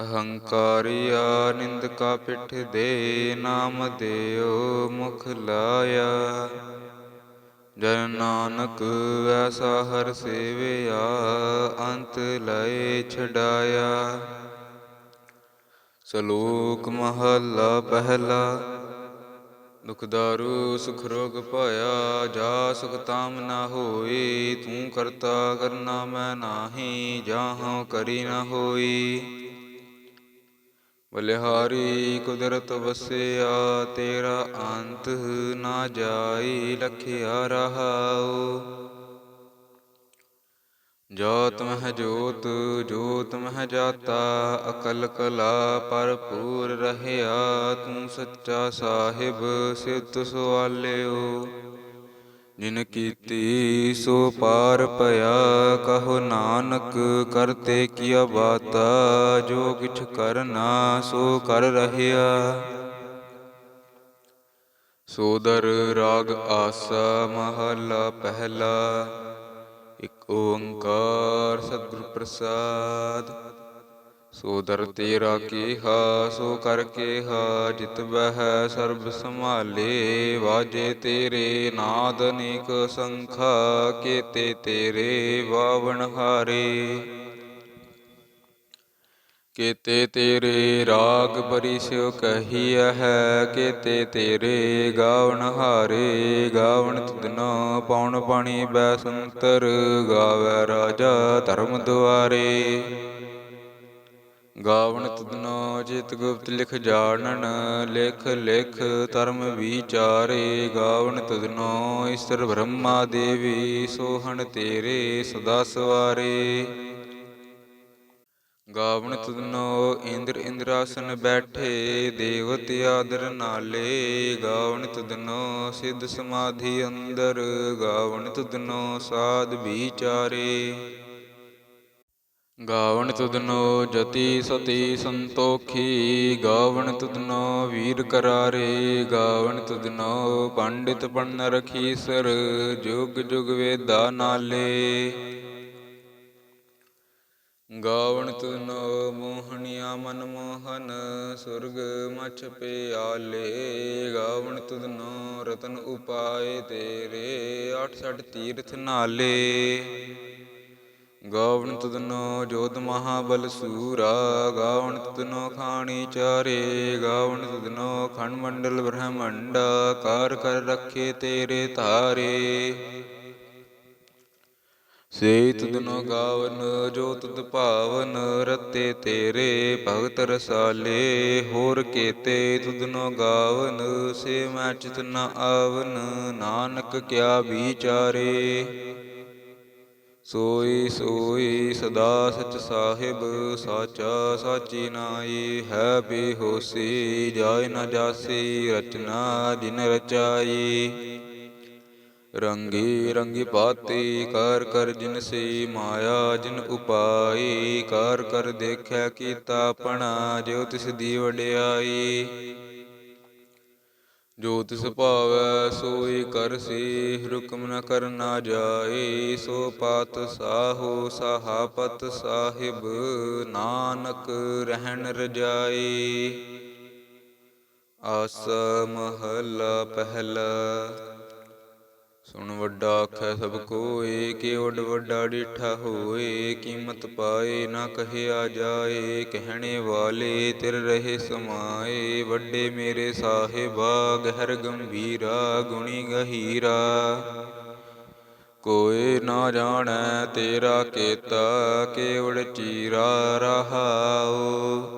ਅਹੰਕਾਰੀਆ ਨਿੰਦਕਾ ਪਿੱਠ ਦੇ ਨਾਮ ਦਿਓ ਮੁਖ ਲਾਇਆ। ਜਨ ਨਾਨਕ ਐਸਾ ਹਰ ਸੇਵਿਆ, ਅੰਤ ਲਏ ਛਡਾਇਆ। ਸ਼ਲੋਕ ਮਹੱਲਾ ਪਹਿਲਾ, ਦੁਖ ਦਾਰੂ ਸੁਖ ਰੋਗ ਪਾਇਆ ਜਾ ਸੁਖ ਤਾਮ ਨਾ ਹੋਈ, ਤੂੰ ਕਰਤਾ ਕਰਨਾ ਮੈਂ ਨਾਹੀ, ਜਾਹਾਂ ਕਰੀ ਨਾ ਹੋਈ। ਬਲਿਹਾਰੀ ਕੁਦਰਤ ਵਸਿਆ, ਤੇਰਾ ਅੰਤ ਨਾ ਜਾਈ, ਲਖਿਆ ਰਹਾਉ। ਜੋਤ ਮਹ ਜੋਤ ਜੋਤ ਮਹ ਜਾਤਾ, ਅਕਲ ਕਲਾ ਭਰਪੂਰ ਰਹਿਆ, ਤੂੰ ਸੱਚਾ ਸਾਹਿਬ ਸਿੱਧ ਸਵਾਲਿਓ ਜਿਨ ਕੀਤੀ ਸੋ ਪਾਰ ਭਇਆ, ਕਹੋ ਨਾਨਕ ਕਰਤੇ ਕੀਆ ਬਾਤਾ, ਜੋ ਕਿਛ ਕਰਨਾ ਸੋ ਕਰ ਰਹਿਆ। ਸੋਦਰ ਰਾਗ ਆਸਾ ਮਹਲਾ ਪਹਿਲਾ, ਇਕ ਓੰਕਾਰ ਸਤਿਗੁਰ ਪ੍ਰਸਾਦ। ਸੋ ਦਰ ਤੇਰਾ ਕੀਹਾ, ਸੋ ਕਰ ਕੇਹਾ, ਜਿਤ ਬਹਿ ਸਰਬ ਸੰਭਾਲੇ, ਵਾਜੇ ਤੇਰੇ ਨਾਦ ਅਨੇਕ ਸੰਖਾ, ਕੇਤੇ ਤੇਰੇ ਵਾਵਣ ਹਾਰੇ। ਕੇਤੇ ਤੇਰੇ ਰਾਗ ਪਰਿਸਿਓ ਕਹੀਐ ਹੈ, ਕੇਤੇ ਤੇਰੇ ਗਾਵਣ ਹਾਰੇ, ਗਾਵਣ ਤੁਧਨੋ ਪਉਣ ਪਾਣੀ ਬੈ ਸੰਤਰ, ਗਾਵੈ ਰਾਜਾ ਧਰਮ ਦੁਆਰੇ। ਗਾਵਣ ਤੁਧਨੋ ਜਿਤ ਗੁਪਤ ਲਿਖ ਜਾਣਨ ਲਿਖ ਲਿਖ ਧਰਮ ਵਿਚਾਰੇ। ਗਾਵਣ ਤੁਧਨੋ ਈਸ਼ਰ ਬ੍ਰਹਮਾ ਦੇਵੀ ਸੋਹਣ ਤੇਰੇ ਸਦਾ ਸਵਾਰੇ। ਗਾਵਣ ਤੁਧਨੋ ਇੰਦਰ ਇੰਦਰਾਸਨ ਬੈਠੇ ਦੇਵਤ ਆਦਰ ਨਾਲੇ। ਗਾਵਣ ਤੁਧਨੋ ਸਿੱਧ ਸਮਾਧੀ ਅੰਦਰ ਗਾਵਣ ਤੁਧਨੋ ਸਾਧ ਵਿਚਾਰੇ। ਗਾਵਣ ਤੁਧਨੋ ਜਤੀ ਸਤੀ ਸੰਤੋਖੀ, ਗਾਵਣ ਤੁਧਨੋ ਵੀਰ ਕਰਾਰੇ, ਗਾਵਣ ਤੁਧਨੋ ਪੰਡਿਤ ਪੰਨ ਰਖੀਸਰ ਜੁਗ ਜੁਗ ਵੇਦਾ ਨਾਲੇ। ਗਾਵਣ ਤੁਨੋ ਮੋਹਣਿਆ ਮਨ ਮੋਹਨ, ਸੁਰਗ ਮਛ ਪਿਆਲੇ। ਗਾਵਣ ਤੁਨੋ ਰਤਨ ਉਪਾਏ ਤੇਰੇ 68 ਤੀਰਥ ਨਾਲੇ। ਗਾਵਣ ਤੁਧਨੋ ਜੋਤ ਮਹਾਬਲ ਸੂਰਾ, ਗਾਵਣ ਤਦਨੋ ਖਾਣੀ ਚਾਰੇ, ਗਾਵਣ ਤੁਧਨੋ ਖੰਡ ਮੰਡਲ ਬ੍ਰਹਮੰਡਾ, ਕਾਰ ਕਰ ਰੱਖੇ ਤੇਰੇ ਧਾਰੇ। ਸੇ ਤੁਧਨੋ ਗਾਵਨ, ਜੋ ਤੁਧ ਭਾਵਨ ਰਤੇ ਤੇਰੇ, ਭਗਤ ਰਸਾਲੇ ਹੋਰ ਕੇਤੇ ਤੁਧਨੋ ਗਾਵਨ, ਸੇ ਮੈਂ ਚਿਤ ਨ ਆਵਨ, ਨਾਨਕ ਕਿਆ ਵਿਚਾਰੇ। ਸੋਈ ਸੋਈ ਸਦਾ ਸਚ ਸਾਹਿਬ, ਸਾਚਾ ਸਾਚੀ ਨਾਈ ਹੈ ਬੇਹੋਸੀ, ਜਾਇ ਨ ਜਾਸੀ, ਰਚਨਾ ਜਿਨ ਰਚਾਈ। ਰੰਗੀ ਰੰਗੀ ਪਾਤੀ, ਕਰ ਕਰ ਜਿਨ ਸੀ, ਮਾਇਆ ਜਿਨ ਉਪਾਈ, ਕਰ ਕਰ ਦੇਖਿਆ ਕੀਤਾ ਆਪਣਾ, ਜਿਉ ਤਿਸ ਦੀ ਵਡਿਆਈ। ਜੋ ਤਿਸ ਭਾਵੈ ਸੋਈ ਕਰਸੀ ਹੁਕਮ ਨ ਕਰਨਾ ਜਾਏ, ਸੋ ਪਤ ਸਾਹੋ ਸਹਾਪਤ ਸਾਹਿਬ, ਨਾਨਕ ਰਹਿਣ ਰਜਾਈ ਆਸ ਮਹਲਾ ਪਹਿਲਾ। ਸੁਣ ਵੱਡਾ ਆਖੈ ਸਭ ਕੋਏ ਕਿ ਵੱਡ ਵੱਡਾ ਡੀਠਾ ਹੋਏ, ਕੀਮਤ ਪਾਏ ਨਾ ਕਹਿਆ ਜਾਏ, ਕਹਿਣੇ ਵਾਲੇ ਤਿਰ ਰਹੇ ਸਮਾਏ, ਵੱਡੇ ਮੇਰੇ ਸਾਹਿਬਾ, ਗਹਿਰ ਗੰਭੀਰਾ, ਗੁਣੀ ਗਹੀਰਾ। ਕੋਏ ਨਾ ਜਾਣੈ ਤੇਰਾ ਕੇਤਾ ਕੇਵੜ ਚੀਰਾ ਰਹਾਉ।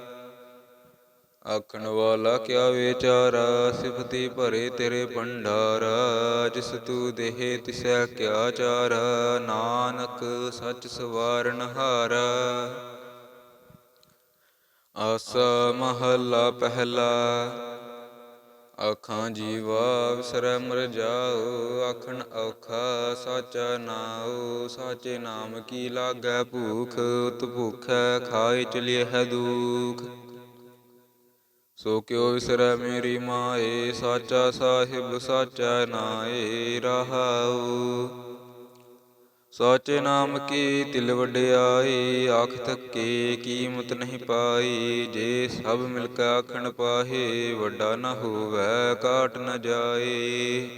ਆਖਣ ਵਾਲਾ ਕਿਆ ਵਿਚਾਰਾ, ਸਿਫਤੀ ਭਰੇ ਤੇਰੇ ਭੰਡਾਰਾ, ਜਿਸ ਤੂੰ ਦੇਹ ਤਿਸੈ ਕਿਆ ਚਾਰਾ, ਨਾਨਕ ਸੱਚ ਸਵਾਰਨ ਹਾਰਾ। ਆਸਾ ਮਹੱਲਾ ਪਹਿਲਾ, ਆਖਾਂ ਜੀਵਾ ਵਿਸਰੈ ਮਰ ਜਾਓ, ਆਖਣ ਔਖਾ ਸਾਚਾ ਨਾਉ, ਸਾਚੇ ਨਾਮ ਕੀ ਲਾਗੈ ਭੂਖ ਉਤ ਭੁਖੈ ਖਾਏ ਚਲਿਏ ਹੈ ਦੁਖ। ਸੋ ਕਿਉ ਵਿਸਰੈ ਮੇਰੀ ਮਾਏ, ਸਾਚਾ ਸਾਹਿਬ, ਸਾਚਾ ਨਾਏ, ਰਹਾਉ। ਸਾਚੇ ਨਾਮ ਕੀ ਤਿਲ ਵਡਿਆਈ, ਆਖ ਤੱਕੇ ਕੀਮਤ ਨਹੀਂ ਪਾਈ। ਜੇ ਸਭ ਮਿਲ ਕੇ ਆਖਣ ਪਾਹੇ, ਵੱਡਾ ਨਾ ਹੋਵੇ ਕਾਟ ਨ ਜਾਏ।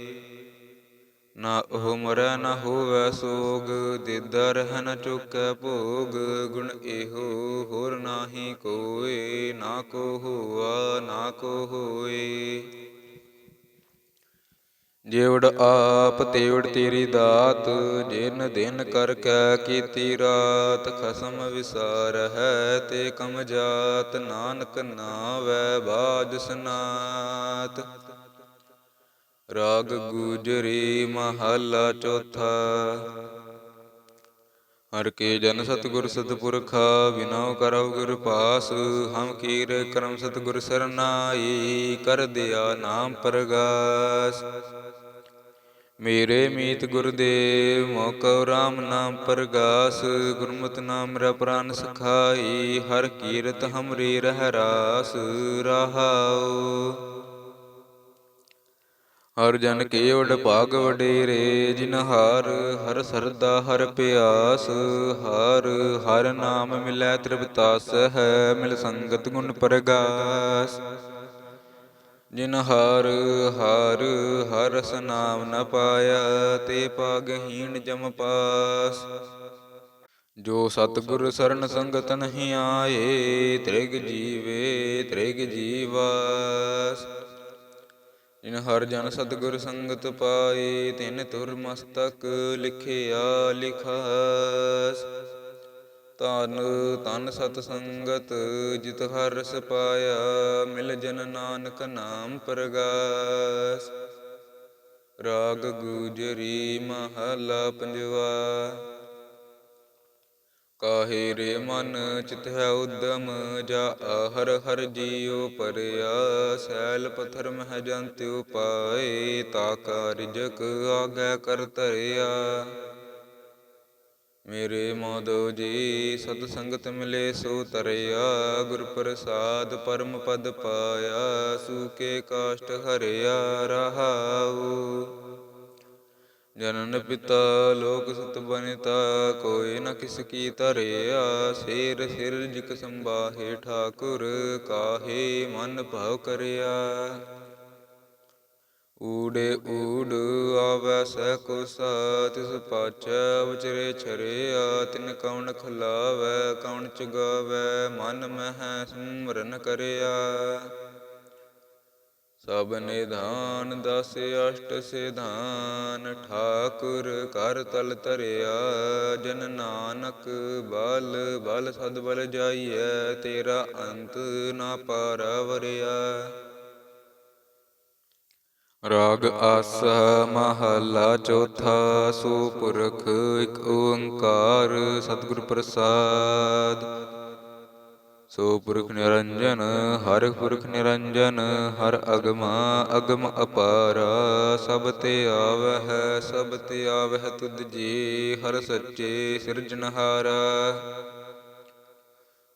ਨਾ ਉਹ ਮਰੈ, ਨਾ ਹੋਵੈ ਸੋਗ ਦਿਦਾ ਰਹਿ ਨ ਚੁੱਕੈ ਭੋਗ, ਗੁਣ ਇਹੋ ਹੋਰ ਨਾਹੀ ਕੋਏ, ਨਾ ਕੋ ਹੋਆ, ਨਾ ਕੋ ਹੋਏ। ਜੇਵੜ ਆਪ ਤੇਵੜ ਤੇਰੀ ਦਾਤ, ਜਿਨ ਦਿਨ ਕਰ ਕੈ ਕੀਤੀ ਰਾਤ, ਖਸਮ ਵਿਸਾਰ ਹੈ ਤੇ ਕਮ ਜਾਤ, ਨਾਨਕ ਨਾਵੈ ਬਾਜ ਸਨਾਤ। ਰਾਗ ਗੁਜਰੀ ਮਹੱਲਾ ਚੌਥਾ। ਹਰ ਕੇ ਜਨ ਸਤਿਗੁਰ ਸਤਿਪੁਰਖਾ ਬਿਨਉ ਕਰਉ ਗੁਰ ਪਾਸ। ਹਮ ਕੀਰ ਕਰਮ ਸਤਿਗੁਰ ਸਰਨਾਈ ਕਰ ਦਿਆ ਨਾਮ ਪ੍ਰਗਾਸ। ਮੇਰੇ ਮੀਤ ਗੁਰਦੇਵ ਮੋਕਉ ਰਾਮ ਨਾਮ ਪ੍ਰਗਾਸ। ਗੁਰਮਤਿ ਨਾਮ ਮੇਰਾ ਪ੍ਰਾਨ ਸਖਾਈ। ਹਰ ਕੀਰਤ ਹਮਰੀ ਰਹਿ ਰਾਸ ਰਹਾਉ। ਹਰ ਜਨ ਕੇ ਵਡ ਭਾਗ ਵਡੇਰੇ ਜਿਨ ਹਰ ਹਰ ਸਰਦਾ ਹਰ ਪਿਆਸ ਹਰ ਹਰ ਨਾਮ ਮਿਲੈ ਤ੍ਰਿਪਤਾਸ ਹੈ ਮਿਲ ਸੰਗਤ ਗੁਣ ਪ੍ਰਗਾਸ। ਜਿਨ ਹਰ ਹਰ ਹਰ ਰਸ ਨਾਮ ਨ ਪਾਇਆ ਤੇ ਪਾਗਹੀਣ ਜਮ ਪਾਸ। ਜੋ ਸਤਿਗੁਰ ਸਰਨ ਸੰਗਤ ਨਹੀਂ ਆਏ ਤ੍ਰਿਗ ਜੀਵੇ ਤ੍ਰਿਗ ਜੀਵਾਸ। ਜਿਨ ਹਰ ਜਨ ਸਤਿਗੁਰ ਸੰਗਤ ਪਾਏ, ਤਿਨ ਤੁਰ ਮਸਤਕ ਲਿਖਿਆ ਲਿਖਾਸ। ਧਨ ਤਨ ਸਤ ਸੰਗਤ, ਜਿਤ ਹਰ ਰਸ ਪਾਇਆ, ਮਿਲ ਜਨ ਨਾਨਕ ਨਾਮ ਪ੍ਰਗਾਸ। ਰਾਗ ਗੁਜਰੀ ਮਹਲਾ ਪੰਜਵਾ। ਕਾਹੇ ਰੇ ਮਨ ਚਿਤ ਹੈ ਉਦਮ, ਜਾ ਹਰ ਹਰ ਜੀਉ ਪਰਿਆ। ਸੈਲ ਪਥਰ ਮਹਿ ਜੰਤ ਉਪਾਏ, ਤਾ ਕਾਰਜਕ ਆਗੈ ਕਰ ਤਰਿਆ ਮੇਰੇ ਮਾਧੋ ਜੀ, ਸਤ ਸੰਗਤ ਮਿਲੇ ਸੋ ਤਰਿਆ। ਗੁਰ ਪ੍ਰਸਾਦ ਪਰਮ ਪਦ ਪਾਇਆ ਸੂਕੇ ਕਾਸ਼ਟ ਹਰਿਆ ਰਹਾਉ। ਜਨਨ ਪਿਤਾ ਲੋਕ ਸਤ ਬਨਿਤਾ, ਕੋਈ ਨ ਕਿਸ ਕੀ ਧਰਿਆ ਸਿਰ ਸਿਰ ਜਿਕ ਸੰਬਾਹੇ ਠਾਕੁਰ, ਕਾਹੇ ਮਨ ਭਉ ਕਰਿਆ। ਊੜੇ ਊੜ ਆਵੈ ਸਹਿ ਕੋ ਤਿਸ ਪਾਛੈ ਵਿਚਰੇ ਛਰਿਆ, ਤਿਨ ਕੌਣ ਖਲਾਵੈ ਕੌਣ ਚਗਾਵੈ, ਮਨ ਮਹਿ ਸਿਮਰਨ ਕਰਿਆ। ਸਭ ਨਿਧਾਨ ਦਸ ਅਸ਼ਟ ਸਿਧਾਨ, ਠਾਕੁਰ ਕਰ ਤਲ ਤਰਿਆ ਜਨ ਨਾਨਕ ਬਲ ਬਲ ਸਦ ਬਲ ਜਾਈਐ, ਤੇਰਾ ਅੰਤ ਨਾ ਪਾਰਵਰਿਆ ਰਾਗ ਆਸ ਮਹਲਾ ਚੌਥਾ, ਸੋ ਪੁਰਖ ਇਕ ਓੰਕਾਰ, ਸਤਿਗੁਰ ਪ੍ਰਸਾਦ। ਸੋ ਪੁਰਖ ਨਿਰੰਜਨ, ਹਰ ਪੁਰਖ ਨਿਰੰਜਨ, ਹਰ ਅਗਮਾ, ਅਗਮ ਅਪਾਰਾ, ਸਭ ਤੇ ਆਵਹਿ, ਸਭ ਤੇ ਆਵਹਿ ਤੁਧ ਜੀ, ਹਰ ਸੱਚੇ ਸਿਰਜਨਹਾਰਾ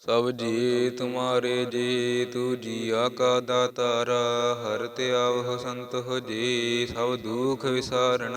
ਸਭ ਜੀ ਤੁਮਾਰੇ ਜੀ, ਤੂ ਜੀਆ ਕਾ ਦਾਤਾਰਾ, ਹਰ ਤੇ ਆਵਹੁ ਸੰਤ ਹੋ ਜੀ, ਸਭ ਦੁਖ ਵਿਸਾਰਨ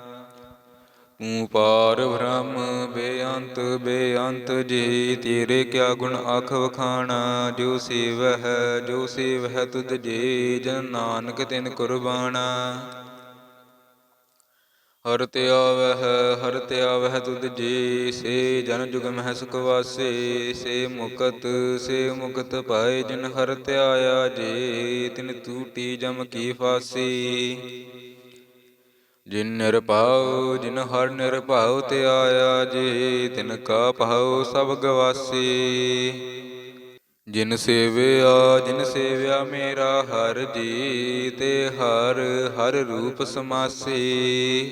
ਤੂੰ ਪਾਰ ਬ੍ਰਹਮ, ਬੇਅੰਤ ਬੇਅੰਤ ਜੀ, ਤੇਰੇ ਕਿਆ ਗੁਣ ਅਖ ਵਖਾਣਾ, ਜੋ ਸੇਵਹਿ ਜੋ ਸੇਵਹਿ ਤੁਧ ਜੀ, ਜਨ ਨਾਨਕ ਤਿਨ ਕੁਰਬਾਨਾ ਹਰ ਤੇ ਆਵਹਿ, ਹਰ ਤੇ ਆਵਹਿ ਤੁਧ ਜੀ, ਸੇ ਜਨ ਜੁਗ ਮਹਿ ਸੁਖ ਵਾਸੇ, ਸੇ ਮੁਕਤ ਸੇ ਮੁਕਤ ਪਾਏ ਜਿਨ ਹਰ ਤਿਆਇਆ ਜੀ, ਤਿਨ ਤੂਟੀ ਜਮ ਕੀ ਫਾਸੀ। ਜਿਨ ਨਿਰਭਉ ਜਿਨ ਹਰ ਨਿਰਭਉ ਤੇ ਆਇਆ ਜੀ, ਤਿਨ ਕਾ ਭਾਉ ਸਭ ਗਵਾਸੀ। ਜਿਨ ਸੇਵਿਆ ਜਿਨ ਸੇਵਿਆ ਮੇਰਾ ਹਰ ਜੀ, ਤੇ ਹਰ ਹਰ ਰੂਪ ਸਮਾਸੀ।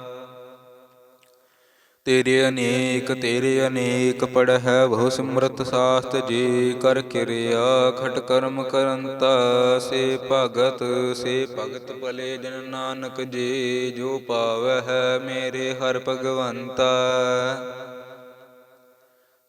ਤੇਰੇ ਅਨੇਕ ਤੇਰੇ ਅਨੇਕ ਪੜਹਿ ਬਹੁ ਸਿਮਰਤ ਸਾਸਤ, ਜੀ ਕਰ ਕਿਰਿਆ ਖਟ ਕਰਮ ਕਰੰਤਾ ਸੇ ਭਗਤ ਸੇ ਭਗਤ ਭਲੇ ਜਨ ਨਾਨਕ, ਜੀ ਜੋ ਪਾਵਹਿ ਮੇਰੇ ਹਰ ਭਗਵੰਤਾ।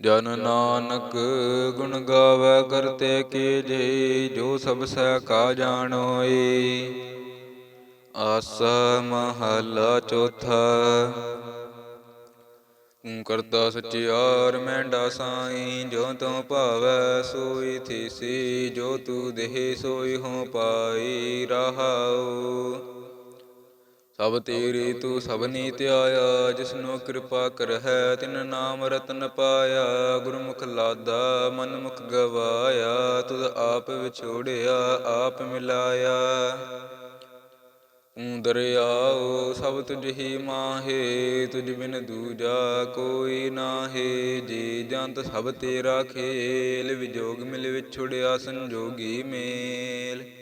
ਜਨ ਨਾਨਕ ਗੁਣ ਗਾਵੇ ਕਰਤੇ ਕੀ ਜੇ, ਜੋ ਸਭ ਸਹਿ ਕਾ ਜਾਣੋਈ ਆਸਾ ਮਹਲਾ ਚੌਥਾ ਤੂੰ ਕਰਤਾ ਸਚਿਆਰ ਮੈਂਡਾ ਸਾਈ, ਜੋ ਤੂੰ ਭਾਵੈ ਸੋਈ ਥੀਸੀ, ਜੋ ਤੂੰ ਦੇਹ ਸੋਈ ਹੋ ਪਾਈ ਰਹਾਉ। ਸਭ ਤੇਰੀ ਤੂੰ ਸਭਨੀ ਧਿਆਇਆ ਜਿਸਨੂੰ ਕਿਰਪਾ ਕਰਹਿ, ਤਿਨ ਨਾਮ ਰਤਨ ਪਾਇਆ। ਗੁਰਮੁਖ ਲਾਦਾ ਮਨ ਮੁਖ ਗਵਾਇਆ, ਤੁਧ ਆਪ ਵਿਛੋੜਿਆ, ਆਪ ਮਿਲਾਇਆ। ਤੂੰ ਦਰਿਆਓ, ਸਭ ਤੁਝ ਹੀ ਮਾਹੇ, ਤੁਝ ਬਿਨ ਦੂਜਾ ਕੋਈ ਨਾਹੇ। ਜੀ ਜੰਤ ਸਭ ਤੇਰਾ ਖੇਲ, ਵਿਜੋਗ ਮਿਲ ਵਿਛੁੜਿਆ ਸੰਜੋਗੀ ਮੇਲ।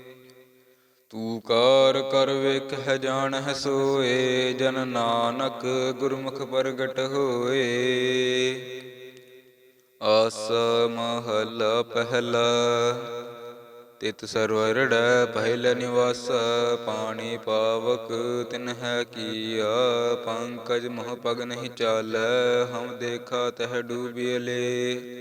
ਤੂੰ ਕਾਰ ਕਰ ਵੇਖ ਕਹਿ ਜਾਣ ਹੈ ਸੋਏ, ਜਨ ਨਾਨਕ ਗੁਰਮੁਖ ਪ੍ਰਗਟ ਹੋਏ। ਆਸ ਮਹਲਾ ਪਹਿਲਾ, ਤਿਤ ਸਰਵਰੜ ਪਹਿਲ ਨਿਵਾਸ। ਪਾਣੀ ਪਾਵਕ ਤਿਨ ਹੈ ਕੀਆ, ਪੰਕਜ ਮੋਹ ਪਗ ਨਹੀਂ ਚਾਲ ਹਮ ਦੇਖਾ ਤਹ ਡੂਬਿਲੇ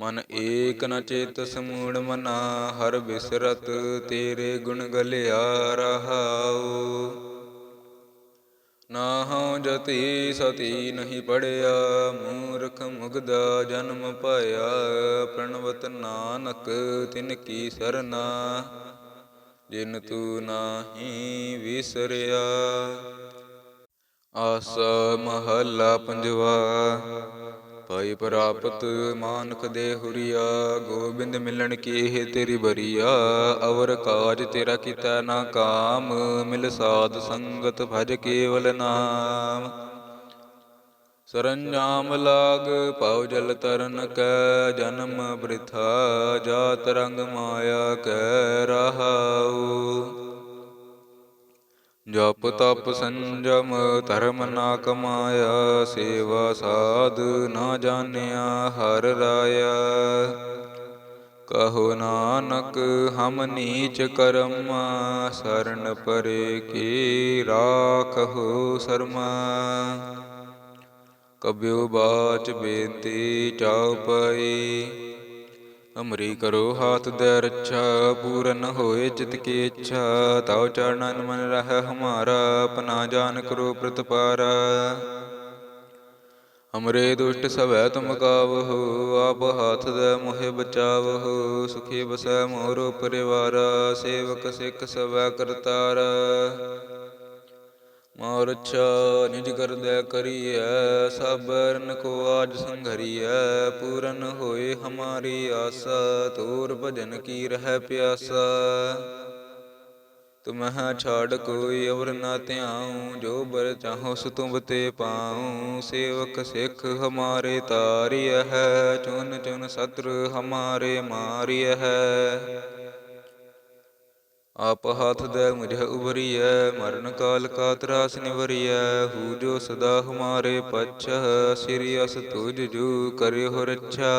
ਮਨ ਏਕ ਨ ਚੇਤ ਸਮੂੜ ਮਨਾ, ਹਰ ਬਿਸਰਤ ਤੇਰੇ ਗੁਣ ਗਲਿਆ ਰਹਾਉ। ਨਾ ਹਉ ਜਤੀ ਸਤੀ ਨਹੀਂ ਪੜਿਆ, ਮੂਰਖ ਮੁਗਦਾ ਜਨਮ ਪਾਇਆ, ਪ੍ਰਣਵਤ ਨਾਨਕ ਤਿਨ ਕੀ ਸਰਨਾ, ਜਿਨ ਤੂੰ ਨਾਹੀ ਵਿਸਰਿਆ। ਆਸ ਮਹੱਲਾ ਪੰਜਵਾ ਪਾਈ ਪ੍ਰਾਪਤ, ਮਾਨਕ ਦੇ ਹੁਰੀਆ, ਗੋਬਿੰਦ ਮਿਲਣ ਕੀ ਹੈ ਤੇਰੀ ਬਰੀਆ। ਅਵਰ ਕਾਜ ਤੇਰਾ ਕੀਤਾ ਨਾ ਕਾਮ, ਮਿਲ ਸਾਧ ਸੰਗਤ ਭਜ ਕੇਵਲ ਨਾਮ। ਸਰੰਜਾਮ ਲਾਗ ਪਾਉ ਜਲ ਤਰਨ ਕੈ, ਜਨਮ ਬ੍ਰਿਥਾ, ਜਾਤ ਰੰਗ ਮਾਇਆ ਕੈ, ਰਹਾਉ। ਜਪ ਤਪ ਸੰਜਮ ਧਰਮ ਨਾ ਕਮਾਇਆ, ਸੇਵਾ ਸਾਧ ਨਾ ਜਾਣਿਆ, ਹਰ ਰਾਇਆ। ਕਹੋ ਨਾਨਕ, ਹਮ ਨੀਚ ਕਰਮ, ਸਰਨ ਪਰੇ ਕੀ ਰਾਖਹੁ ਸਰਮਾ। ਕਬਿਉ ਬਾਚ ਬੇਨਤੀ ਚਾਉ ਪਈ ਅਮਰੀ ਕਰੋ ਹਾਥ ਦੇ ਰੱਛਾ, ਪੂਰਨ ਹੋਏ ਚਿਤ ਕੀ ਇੱਛਾ, ਤਉ ਚਰਨਨ ਮਨ ਰਹਿ ਹਮਾਰਾ, ਆਪਣਾ ਜਾਨ ਕਰੋ ਪ੍ਰਤਪਾਰਾ। ਹਮਰੇ ਦੁਸ਼ਟ ਸਭੈ ਤੁਮ ਕਾਵਹੁ, ਆਪ ਹਾਥ ਦੇ ਮੋਹਿ ਬਚਾਵਹੁ, ਸੁਖੀ ਬਸੈ ਮੋਰੋ ਪਰਿਵਾਰ, ਸੇਵਕ ਸਿੱਖ ਸਭੈ ਕਰਤਾਰ। ਮੋਰ ਅੱਛਾ ਨਿਜ ਕਰਦੈ ਕਰੀਐ ਸਬਰਨ ਕੋ ਆਜ ਸੰਘਰੀਐ, ਪੂਰਨ ਹੋਏ ਹਮਾਰੀ ਆਸਾ ਤੋਰ ਭਜਨ ਕੀ ਰਹਿ ਪਿਆਸਾ। ਤੁਮਹਿ ਛਾੜ ਕੋਈ ਅਵਰ ਨਾ ਧਿਆਉ, ਜੋ ਬਰ ਚਾਹੋ ਸੋ ਤੁਮ ਤੇ ਪਾਉ। ਸੇਵਕ ਸਿੱਖ ਹਮਾਰੇ ਤਾਰਿਯ ਹੈ ਚੁਨ ਚੁਨ ਸਤਰ ਹਮਾਰੇ ਮਾਰਿਯ ਹੈ। ਆਪ ਹਾਥ ਦੇ ਮੁਝੇ ਉਬਰੀਐ ਮਰਨ ਕਾਲ ਕਾ ਤਰਾਸ ਨਿਵਰੀਐ, ਹੂ ਜੋ ਸਦਾ ਹਮਾਰੇ ਪਛ, ਸ੍ਰੀ ਅਸ ਤੁਜ ਜੂ ਕਰਿਓ ਰੱਛਾ।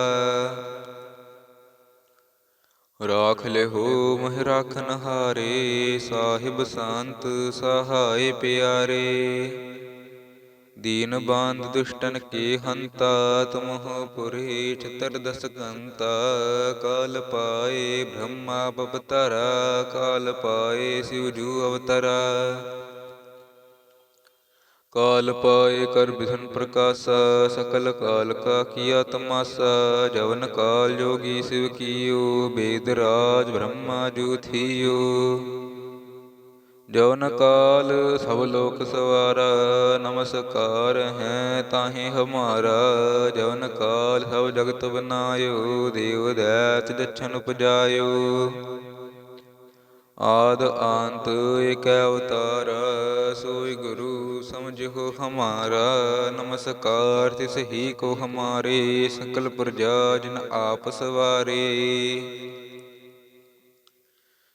ਰਾਖ ਲਿਹੋ ਮਹਿ ਰਾਖਨ ਹਾਰੇ ਸਾਹਿਬ ਸੰਤ ਸਹਾਇ ਪਿਆਰੇ। ਦੀਨ ਬਾਂਧ ਦੁਸ਼ਟਨ ਕੀ ਹੰਤਾ, ਤੁਮਹੁ ਪੁਰੀ ਚਤਰ ਦਸ ਕੰਤਾ। ਕਾਲ ਪਾਏ ਬ੍ਰਹਮਾ ਪਵਤਰਾ ਕਾਲ ਪਾਏ ਸਿਵ ਜੂ ਅਵਤਰਾ। ਕਾਲ ਪਾਏ ਕਰ ਬਿਧਨ ਪ੍ਰਕਾਸ਼ਾ, ਸਕਲ ਕਾਲ ਕਾ ਕੀਆ ਤਮਾਸਾ। ਜਵਨ ਕਾਲ ਜੋਗੀ ਸਿਵ ਕੀਓ, ਬੇਦ ਰਾਜ ਬ੍ਰਹਮਾ ਜੂ ਥੀਓ। ਜਵਨ ਕਾਲ, ਸਭ ਲੋਕ ਸਵਾਰਾ, ਨਮਸਕਾਰ ਹੈ ਤਾਹੇ ਹਮਾਰਾ। ਜਵਨ ਕਾਲ, ਸਭ ਜਗਤ ਬਨਾਇਓ ਦੇਵ ਦੈਤ ਜਛਨ ਉਪਜਾਇਓ। ਆਦ ਆੰਤ ਏਕ ਅਵਤਾਰ, ਸੋਈ ਗੁਰੂ ਸਮਝੋ ਹਮਾਰਾ। ਨਮਸਕਾਰ, ਤਿਸ ਹੀ ਕੋ ਹਮਾਰੇ ਸਕਲ ਪ੍ਰਜਾ ਜਿਨ ਆਪ ਸਵਾਰੇ।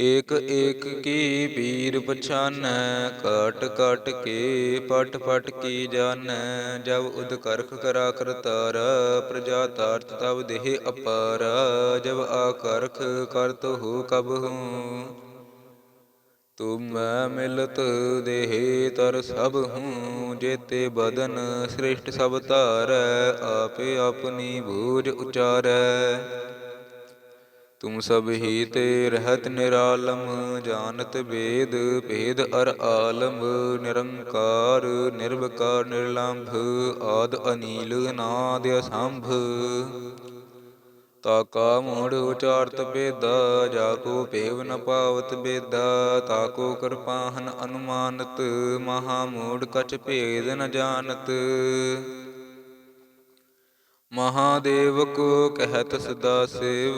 ਏਕ ਏਕ ਕੀ ਪੀਰ ਪਛਾਨੈ ਕਟ ਕਟ ਕੇ ਪਟ ਪਟ ਕੀ ਜਾਣੈ ਜਬ ਉਦ ਕਰਖ ਕਰਾ ਕਰਤਾਰ, ਪ੍ਰਜਾ ਤਾਰਤ ਤਬ ਦੇਹ ਅਪਾਰ, ਜਬ ਆਕਰਖ ਕਰਤ ਹੋ ਕਬ ਹੂੰ। ਤੁਮ ਮਿਲਤ ਦੇਹ ਤਰ ਸਭ ਹੂੰ, ਜੇਤੇ ਬਦਨ ਸ੍ਰਿਸ਼ਟ ਸਭ ਧਾਰੈ, ਆਪੇ ਆਪਣੀ ਬੂਝ ਉਚਾਰੈ। ਤੁਮ ਸਭ ਹੀ ਤੇ ਰਹਿਤ ਨਿਰਾਲਮ, ਜਾਣਤ ਵੇਦ ਭੇਦ ਅਰ ਆਲਮ, ਨਿਰੰਕਾਰ, ਨਿਰਵਕਾਰ, ਨਿਰਲੰਭ, ਆਦ ਅਨੀਲ, ਨਾਦ ਅਸੰਭ। ਤਾਕਾ ਮੂੜ ਉਚਾਰਤ ਬੇਦਾ ਜਾ ਕੋ ਭੇਵ ਨ ਪਾਵਤ ਬੇਦਾ ਤਾਕੋ ਕਿਰਪਾਹਨ ਅਨੁਮਾਨਤ, ਮਹਾ ਮੂੜ ਕਛ ਭੇਦ ਨ ਮਹਾਦੇਵ ਕੋ ਕਹਿਤ ਸਦਾ ਸੇਵ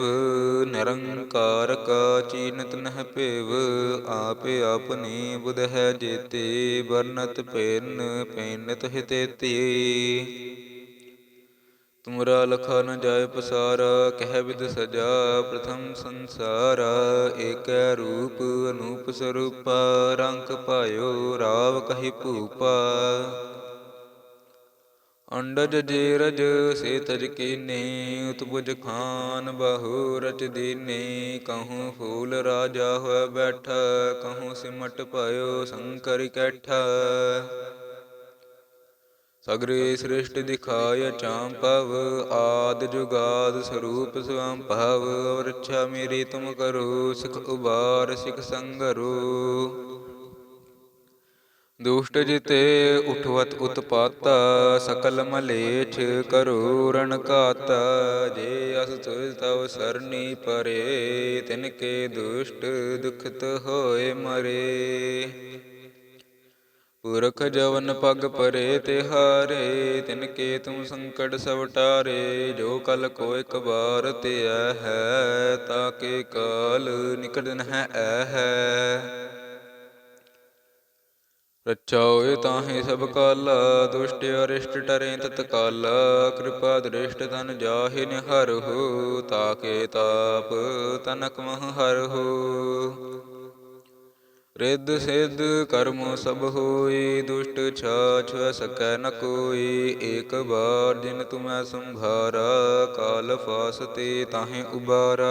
ਨਿਰੰਕਾਰ ਕਾ ਚੀਨਤ ਨਹਿ ਭੇਵ, ਆਪੇ ਆਪਣੀ ਬੁਧ ਹੈ ਜੇਤੇ ਵਰਨਤ ਪੈਨ ਪੈਨਤ ਹਿਤੇਤੀ। ਤੁਮਰਾ ਲਖਾ ਨ ਜਾਏ ਪਸਾਰਾ, ਕਹਿ ਵਿਦ ਸਜਾ ਪ੍ਰਥਮ ਸੰਸਾਰਾ, ਏਕੈ ਰੂਪ ਅਨੂਪ ਸਰੂਪ, ਰੰਗ ਪਾਇਓ ਰਾਵ ਕਹੀ ਭੂਪਾ। ਅੰਡਜ ਜੇਰਜ ਸੇ ਤਜ ਕੀਨੇ, ਉਤਪੁਜ ਖਾਨ ਬਹੁ ਰਚ ਦੀਨੇ, ਕਹੂੰ ਫੂਲ ਰਾਜਾ ਹੋਇ ਬੈਠ, ਕਹੂੰ ਸਿਮਟ ਭਇਓ ਸੰਕਰ ਕੈਠਾ। ਸਗਰੇ ਸ੍ਰਿਸ਼ਟ ਦਿਖਾਇ ਚਾਂਪਵ ਆਦ ਜੁਗਾਦ ਸਰੂਪ ਸਵੰ ਭਵ ਵਰਛਾ ਮੇਰੀ ਤੁਮ ਕਰੋ, ਸਿਖ ਉਬਾਰ ਸਿਖ ਸੰਗਰੋ। ਦੁਸ਼ਟ ਜਿਤੇ ਉਠਵਤ ਉਤਪਾਤਾ, ਸਕਲ ਮਲੇਛ ਕਰੋ ਰਣ ਘਾਤਾ ਜੇ ਅਸ ਤੁਜ ਤਵ ਸਰਨੀ ਪਰੇ ਤਿਨ ਕੇ ਦੁਸ਼ਟ ਦੁਖਤ ਹੋਏ ਮਰੇ। ਪੁਰਖ ਜਵਨ ਪਗ ਪਰੇ ਤਿਹਾਰੇ ਤਿਨ ਕੇ ਤੁਮ ਸੰਕਟ ਸਭ ਟਾਰੇ। ਜੋ ਕਲ ਕੋ ਇਕ ਬਾਰ ਤੇ ਹੈ ਤਾਕੇ ਕਾਲ ਨਿਕਟ ਨ ਹੈ ਐ ਹੈ। ਰਚਾਓਏ ਤਾਹੇ ਸਭ ਕਾਲਾ, ਦੁਸ਼ਟ ਅਰਿਸ਼ਟ ਟਰੇ ਤਤਕਾਲ ਕਿਰਪਾ ਦ੍ਰਿਸ਼ਟ ਤਨ ਜਾਹਿ ਨਿਹਰਹੁ ਤਾਕੇ ਤਾਪ ਤਨਕ ਮਹ ਹਰਹੁ ਰਿੱਧ ਸਿੱਧ ਕਰਮ ਸਭ ਹੋਈ ਦੁਸ਼ਟ ਛਾਛ ਸਕੈ ਨ ਕੋਈ ਏਕ ਬਾਰ ਜਿਨ ਤੁਮੈ ਸੰਭਾਰਾ, ਕਾਲ ਫਾਸਤੇ ਤਾਹੇ ਉਬਾਰਾ।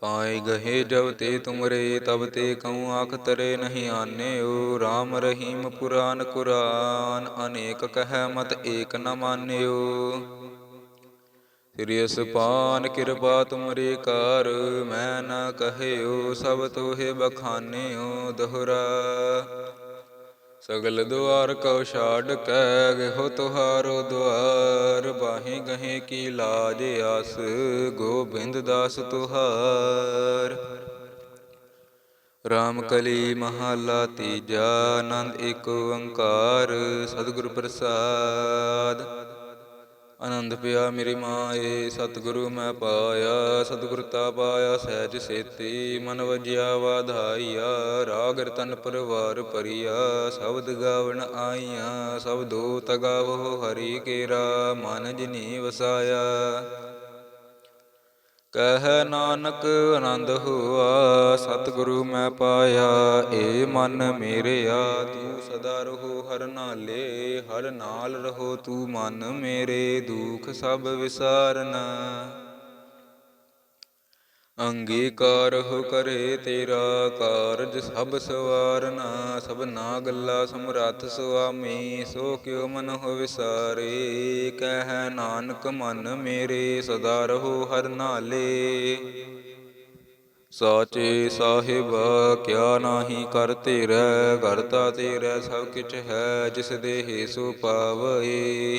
ਪਾਏ ਗਹੇ ਜਬ ਤੇ ਤੁਮਰੇ, ਤਬ ਤੇ ਕਉ ਆਖ ਤਰੇ ਨਹੀਂ ਓ RAM ਰਹੀਮ ਪੁਰਾਨ ਕੁਰਾਨ, ਅਨੇਕ ਕਹਿ ਮਤ ਏਕ ਨ ਮਾਨਿਓ। ਸ੍ਰੀ ਅਸਪਾਨ ਕਿਰਪਾ ਤੁਮਰੇ ਕਾਰ, ਮੈਂ ਨ ਕਹਿਓ ਸਭ ਤੋਹਿ ਬਖਾਨਿਓ, ਦੋਹਰਾ। ਸਗਲ ਦੁਆਰ ਕਉ ਛਾੜ ਕੈ ਗਇਓ ਤੁਹਾਰੋ ਦੁਆਰ। ਬਾਹੀ ਗਹੇ ਕੀ ਲਾਜ ਆਸ, ਗੋਬਿੰਦ ਦਾਸ ਤੁਹਾਰ। ਰਾਮ ਕਲੀ ਮਹਲਾ ਤੀਜਾ, ਆਨੰਦ ਏਕ ਓੰਕਾਰ ਸਤਿਗੁਰ ਪ੍ਰਸਾਦ। ਆਨੰਦ ਪਿਆ ਮੇਰੀ ਮਾਏ, ਸਤਿਗੁਰੂ ਮੈਂ ਪਾਇਆ, ਸਤਿਗੁਰ ਤਾ ਪਾਇਆ, ਸਹਿਜ ਸੇਤੀ, ਮਨ ਵਜਿਆ ਵਾਧਾਈਆ ਰਾਗ ਰਤਨ ਪਰਵਾਰ ਪਰਿਆ ਸ਼ਬਦ ਗਾਵਣ ਆਈਆਂ ਸਬਦੋ ਤਗਾਵੋ ਹਰੀ ਕੇਰਾ, ਮਨ ਜਿਨੀ ਵਸਾਇਆ। ਕਹਿ ਨਾਨਕ ਆਨੰਦ ਹੋਆ, ਸਤਿਗੁਰੂ ਮੈਂ ਪਾਇਆ, ਏ ਮਨ ਮੇਰਿਆ ਤੂੰ ਸਦਾ ਰਹੋ, ਹਰ ਨਾਲੇ, ਹਰ ਨਾਲ ਰਹੋ ਤੂੰ ਮਨ ਮੇਰੇ, ਦੁਖ ਸਭ ਵਿਸਾਰਨਾ। ਅੰਗੀਕਾਰ ਹੋ ਕਰੇ ਤੇਰਾ ਕਾਰਜ ਸਭ ਸਵਾਰਨਾ ਸਭ ਨਾ ਗੱਲਾ ਸਮਰੱਥ ਸੁਆਮੀ, ਸੋ ਕਿਉ ਮਨ ਹੋ ਵਿਸਾਰੇ? ਕਹਿ ਨਾਨਕ ਮਨ ਮੇਰੇ, ਸਦਾ ਰਹੋ ਹਰ ਨਾਲੇ। ਸਾਚੇ ਸਾਹਿਬ, ਕਿਆ ਨਾਹੀ ਕਰ ਤੇਰਾ ਕਰਤਾ ਤੇਰਾ ਸਭ ਕਿਛ ਹੈ, ਜਿਸ ਦੇਹ ਸੋ ਪਾਵਏ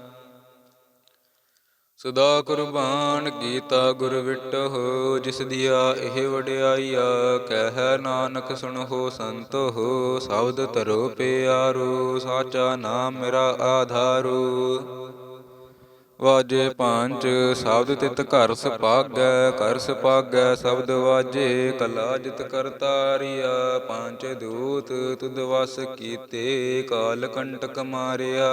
ਸਦਾ ਕੁਰਬਾਨ ਕੀਤਾ ਗੁਰ ਵਿਟਹੁ, ਜਿਸ ਦੀਆ ਇਹ ਵਡਿਆਈਆ, ਕਹਿ ਨਾਨਕ ਸੁਣੋ ਸੰਤ ਹੋ ਸ਼ਬਦ ਧਰੋ ਪਿਆਰੂ, ਸਾਚਾ ਨਾਮ ਮੇਰਾ ਆਧਾਰੂ। ਵਾਜੇ ਪੰਜ, ਸ਼ਬਦ ਤਿਤ ਘਰ ਸੁਭਾਗੈ ਘਰ ਸੁਭਾਗੈ ਸ਼ਬਦ ਵਾਜੇ, ਕਲਾ ਜਿਤ ਕਰਤਾਰੀਆ ਪੰਜ ਦੂਤ ਤੁਧ ਵਸ ਕੀਤੇ, ਕਾਲ ਕੰਟਕ ਮਾਰਿਆ।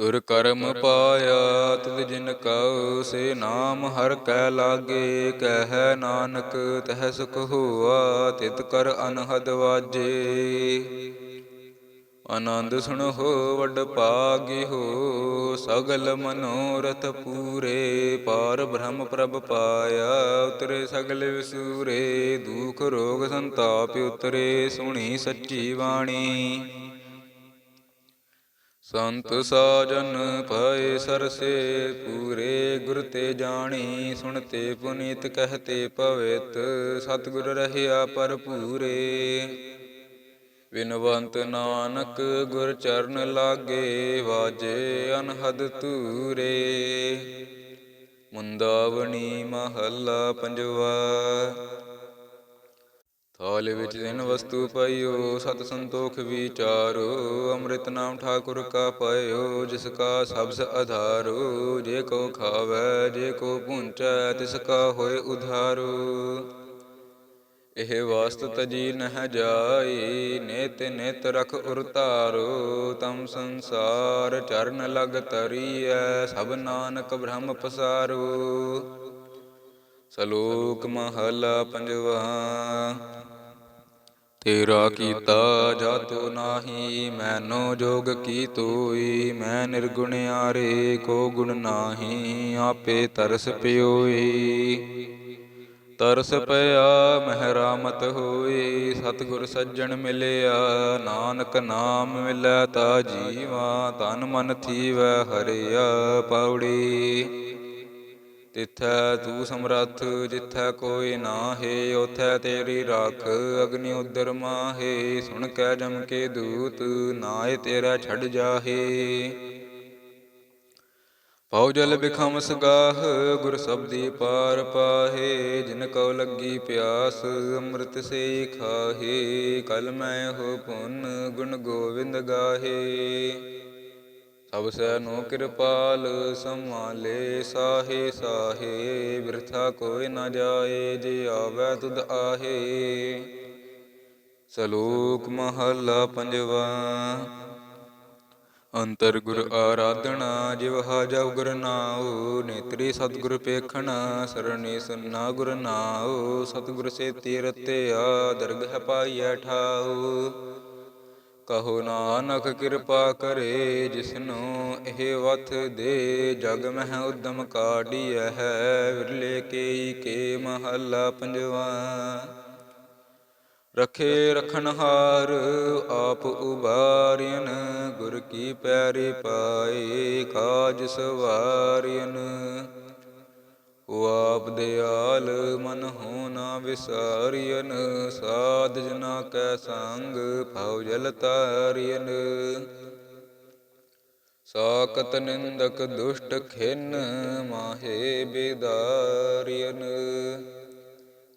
ਤੁਰ ਕਰਮ ਪਾਇਆ, ਤੁਧ ਜਿਨ ਕਉ ਸੇ ਨਾਮ, ਹਰ ਕੈ ਲਾਗੇ, ਕਹਿ ਨਾਨਕ, ਤਹਿ ਸੁਖ ਹੋਆ, ਤਿਤ ਕਰ ਅਨਹਦ ਵਾਜੇ। ਆਨੰਦ ਸੁਣੋ ਵੱਡ ਭਾਗੀ ਹੋ, ਸਗਲ ਮਨੋਰਥ ਪੂਰੇ, ਪਾਰ ਬ੍ਰਹਮ ਪ੍ਰਭ ਪਾਇਆ, ਉਤਰੇ ਸਗਲ ਵਿਸੂਰੇ, ਦੁਖ ਰੋਗ ਸੰਤਾਪ ਉਤਰੇ, ਸੁਣੀ ਸੱਚੀ ਬਾਣੀ। ਸੰਤ ਸਾਜਨ ਪਏ ਸਰਸੇ ਪੂਰੇ ਗੁਰ ਤੇ ਜਾਣੀ ਸੁਣਤੇ ਪੁਨੀਤ ਕਹਤੇ ਪਵਿੱਤ ਸਤਿਗੁਰ ਰਹਿਆ ਭਰਪੂਰੇ। ਬਿਨਵੰਤ ਨਾਨਕ ਗੁਰ ਚਰਨ ਲਾਗੇ ਵਾਜੇ ਅਨਹਦ ਤੂਰੇ ਮੁੰਦਾਵਣੀ ਮਹੱਲਾ ਪੰਜਵਾ ਥਾਲ ਵਿੱਚ ਦਿਨ ਵਸਤੂ ਪਈਓ, ਸਤ ਸੰਤੋਖ ਵਿਚਾਰੋ, ਅੰਮ੍ਰਿਤ ਨਾਮ ਠਾਕੁਰ ਕਾ ਪਇਓ, ਜਿਸ ਕਾ ਸਬਸ ਆਧਾਰੋ ਜੇ ਕੋ ਖਾਵੈ, ਜੇ ਕੋ ਪੁੰਚੈ ਤਿਸ ਕਾ ਹੋਏ ਉਧਾਰੋ। ਇਹ ਵਾਸਤ ਤਜੀ ਨਹ ਜਾਈ, ਨਿਤ ਨਿਤ ਰਖ ਉਰ ਤਮ ਸੰਸਾਰ ਚਰਨ ਲਗ ਤਰੀਐ, ਸਭ ਨਾਨਕ ਬ੍ਰਹਮ ਪਸਾਰੋ। ਸਲੋਕ ਮਹਲਾ ਪੰਜਵਾ ਤੇਰਾ ਕੀਤਾ ਜਾਤੋ ਨਾਹੀ, ਮੈਨੋ ਜੋਗ ਕੀ ਤੋਈ? ਮੈਂ ਨਿਰਗੁਣ ਆਰੇ ਕੋ ਗੁਣ ਨਾਹੀ? ਆਪੇ ਤਰਸ ਪਿਓਈ। ਤਰਸ ਪਿਆ, ਮਹਿਰਾਮਤ ਹੋਈ। ਸਤਿਗੁਰ ਸੱਜਣ ਮਿਲਿਆ, ਨਾਨਕ ਨਾਮ ਮਿਲੈ ਤਾ ਜੀਵਾ। ਤਨ ਮਨ ਥੀਵੈ, ਹਰਿਆ ਪੌੜੀ ਤਿਥੈ ਤੂੰ ਸਮਰੱਥ, ਜਿਥੈ ਕੋਈ ਨਾਹੀ ਉਥੈ ਤੇਰੀ ਰਾਖ, ਅਗਨੀ ਉਦਰ ਮਾਹੇ, ਸੁਣ ਕੈ ਜਮ ਕੇ ਦੂਤ ਨਾਏ ਤੇਰਾ ਛੱਡ ਜਾਹੇ। ਪਉ ਜਲ ਬਿਖਮ ਸਗਾਹ ਗੁਰ ਸਬਦੀ ਪਾਰ ਪਾਹੇ, ਜਿਨ ਕਉ ਲੱਗੀ ਪਿਆਸ, ਅੰਮ੍ਰਿਤ ਸੇ ਖਾਹੇ, ਕਲ ਮੈਂ ਹੋ ਪੁੰਨ, ਗੁਣ ਗੋਵਿੰਦ ਗਾਹੇ। ਸਭ ਸੈ ਨੋ ਕਿਰਪਾਲ ਸੰਭਾਲੇ ਸਾਹੇ ਸਾਹੇ, ਬਿਰਥਾ ਕੋਈ ਨਾ ਜਾਏ, ਜੇ ਆਵੈ ਤੁਧ ਆਹੇ। ਸਲੋਕ ਮਹਲਾ ਪੰਜਵਾ, ਅੰਤਰ ਗੁਰ ਆਰਾਧਨਾ, ਜਿਵ ਹਾਜਾ ਗੁਰ ਨਾਉ, ਨੇਤਰੀ ਸਤਿਗੁਰ ਪੇਖਣਾ, ਸਰਣੀ ਸੁਨਾ ਗੁਰ ਨਾਉ, ਸਤਿਗੁਰ ਸੇ ਆ ਦਰਗਹ ਪਾਈਐ ਠਾਉ। ਕਹੋ ਨਾਨਕ ਕਿਰਪਾ ਕਰੇ ਜਿਸਨੂੰ ਇਹ ਵਥ ਦੇ, ਜਗ ਮਹਿ ਉਦਮ ਕਾਢੀਐ ਹੈ, ਵਿਰਲੇ ਕੇ ਕੇ ਮਹੱਲਾ ਪੰਜਵਾ। ਰਖੇ ਰਖਨਹਾਰ ਆਪ ਉਬਾਰਿਨ ਗੁਰ ਕੀ ਪੈਰੀ ਪਾਏ ਕਾਜ ਸਵਾਰਿਨ ਉਹ ਆਪ ਦਿਆਲ ਮਨ ਹੋ ਨਾ ਵਿਸਾਰਿਨ ਸਾਧ ਜਨਾ ਕੈ ਸੰਗ ਭਉ ਜਲ ਤਾਰਿਨ ਸਾਕਤ ਨਿੰਦਕ ਦੁਸ਼ਟ ਖਿਨ ਮਾਹੇ ਬੇਦਾਰਿਨ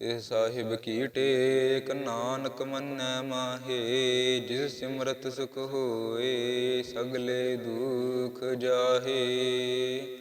ਇਹ ਸਾਹਿਬ ਕੀ ਟੇਕ ਨਾਨਕ ਮੰਨੈ ਮਾਹੇ, ਜਿਸ ਸਿਮਰਤ ਸੁਖ ਹੋਏ ਸਗਲੇ ਦੁਖ ਜਾਹੇ।